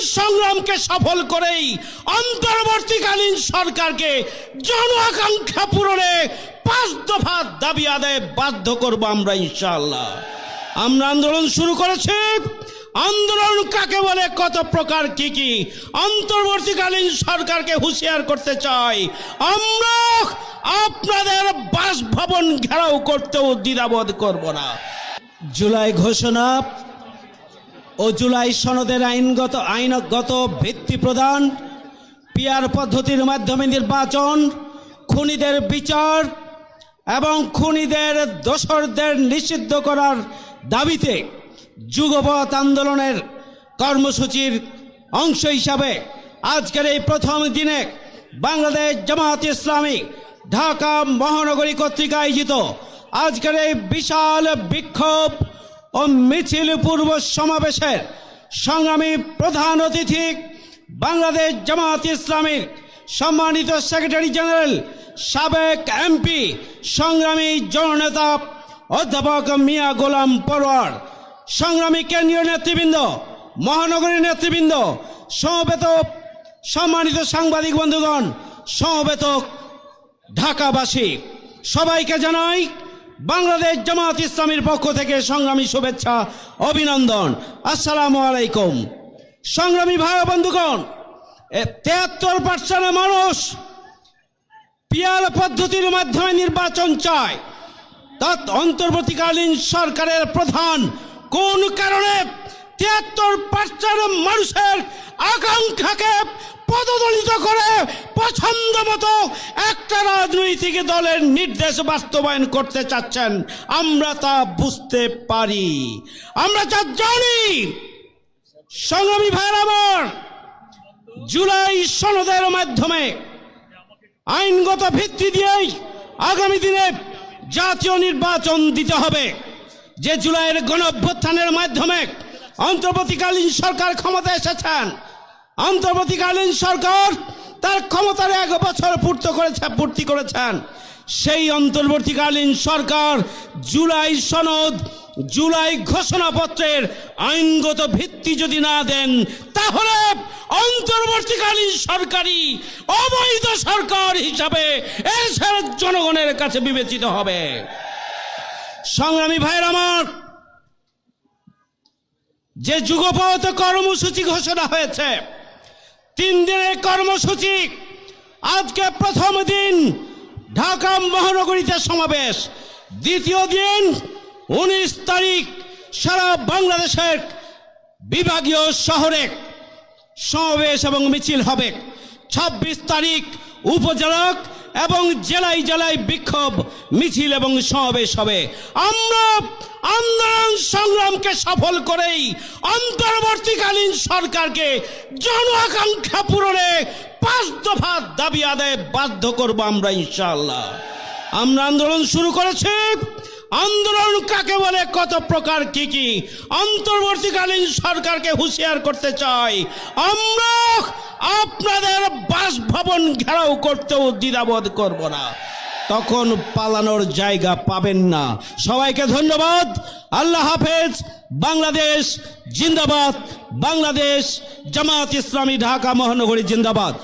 সংগ্রামকে সফল করেই অন্তর্বর্তীকালীন সরকারকে জন আকাঙ্ক্ষা পূরণে পাঁচ দফা দাবি আদায়ে বাধ্য করব আমরা, ইনশাআল্লাহ। আমরা আন্দোলন শুরু করেছি। আন্দোলন কাকে বলে, কত প্রকার, কি কি? অন্তর্বর্তীকালীন সরকারকে হুঁশিয়ার করতে চাই। আমরা আপনাদের বাসভবন ঘেরাও করতেও দ্বিধাবোধ করব না। জুলাই ঘোষণা ও জুলাই সনদের আইনগত আইনগত ভিত্তি প্রদান, পিয়ার পদ্ধতির মাধ্যমে নির্বাচন, খুনিদের বিচার এবং খুনিদের দোসরদের নিষিদ্ধ করার দাবিতে যুগপথ আন্দোলনের কর্মসূচির অংশ হিসাবে আজকের এই প্রথম দিনে বাংলাদেশ জামাত ইসলামী ঢাকা মহানগরী কর্তৃক আয়োজিত আজকের এই বিশাল বিক্ষোভ ও মিছিল পূর্ব সমাবেশের সংগ্রামী প্রধান অতিথি বাংলাদেশ জামাত ইসলামীর সম্মানিত সেক্রেটারি জেনারেল, সাবেক এমপি, সংগ্রামী জননেতা অধ্যাপক মিয়া গোলাম পরোয়ার, সংগ্রামী কেন্দ্রীয় নেতৃবৃন্দ মহানগরী নেতৃবৃন্দ, সমবেত সম্মানিত সাংবাদিক বন্ধুগণ, সমবেত ঢাকাবাসী, সবাইকে জানাই বাংলাদেশ জামাত ইসলামীর পক্ষ থেকে সংগ্রামী শুভেচ্ছা, অভিনন্দন। আসসালামু আলাইকুম। সংগ্রামী ভাই বন্ধুগণ তেহাত্তর পার্সেন্ট মানুষ পিয়ার পদ্ধতির মাধ্যমে নির্বাচন চায়। তৎ অন্তর্বর্তীকালীন সরকারের প্রধান কোন কারণে তিয়াত্তর পার্সেন্ট মানুষের আকাঙ্ক্ষাকে পদদলিত করে পছন্দ মতো একটা রাজনৈতিক দলের নির্দেশ বাস্তবায়ন করতে চাচ্ছেন। আমরা তা বুঝতে পারি। আমরা তা জানি, সংগ্রামী জুলাই সনদের মাধ্যমে আইনগত ভিত্তি দিয়েই আগামী দিনে জাতীয় নির্বাচন দিতে হবে। যে জুলাইয়ের গণ মাধ্যমে অন্তর্বর্তীকালীন সরকার ক্ষমতা এসেছেন অন্তর্বর্তীকালীন সরকার তার ক্ষমতার এক বছর পূর্ত করেছে পূর্তি করেছেন। সেই অন্তর্বর্তীকালীন সরকার জুলাই সনদ, জুলাই ঘোষণাপত্রের আইনগত ভিত্তি যদি না দেন, তাহলে অন্তর্বর্তীকালীন সরকারি অবৈধ সরকার হিসাবে এদেশের জনগণের কাছে বিবেচিত হবে। সংগ্রামী ভাইয়ের আমার, যে যুগপথ কর্মসূচি ঘোষণা হয়েছে তিন দিনের কর্মসূচি। আজকে প্রথম দিন ঢাকা মহানগরীতে সমাবেশ। দ্বিতীয় দিন উনিশ তারিখ সারা বাংলাদেশের বিভাগীয় শহরে সমাবেশ এবং মিছিল হবে। ছাব্বিশ তারিখ উপজেলা এবং জেলায় জেলায় বিক্ষোভ, মিছিল এবং সমাবেশ হবে আমরা আন্দোলন সংগ্রামকে সফল করেই অন্তর্বর্তীকালীন সরকারকে জন আকাঙ্ক্ষা পূরণে পাঁচ দফা দাবি আদায় বাধ্য করব আমরা ইনশাল্লাহ আমরা আন্দোলন শুরু করেছি। আন্দোলন কাকে বলে, কত প্রকার কি কি? অন্তর্বর্তীকালীন সরকারকে হুঁশিয়ার করতে চাই। আমরা আপনাদের বাসভবন ঘেরাও করতেও দ্বিধাবোধ করব না। তখন পালানোর জায়গা পাবেন না। সবাইকে ধন্যবাদ। আল্লাহ হাফেজ। বাংলাদেশ জিন্দাবাদ। বাংলাদেশ জামাত ইসলামী ঢাকা মহানগরী জিন্দাবাদ।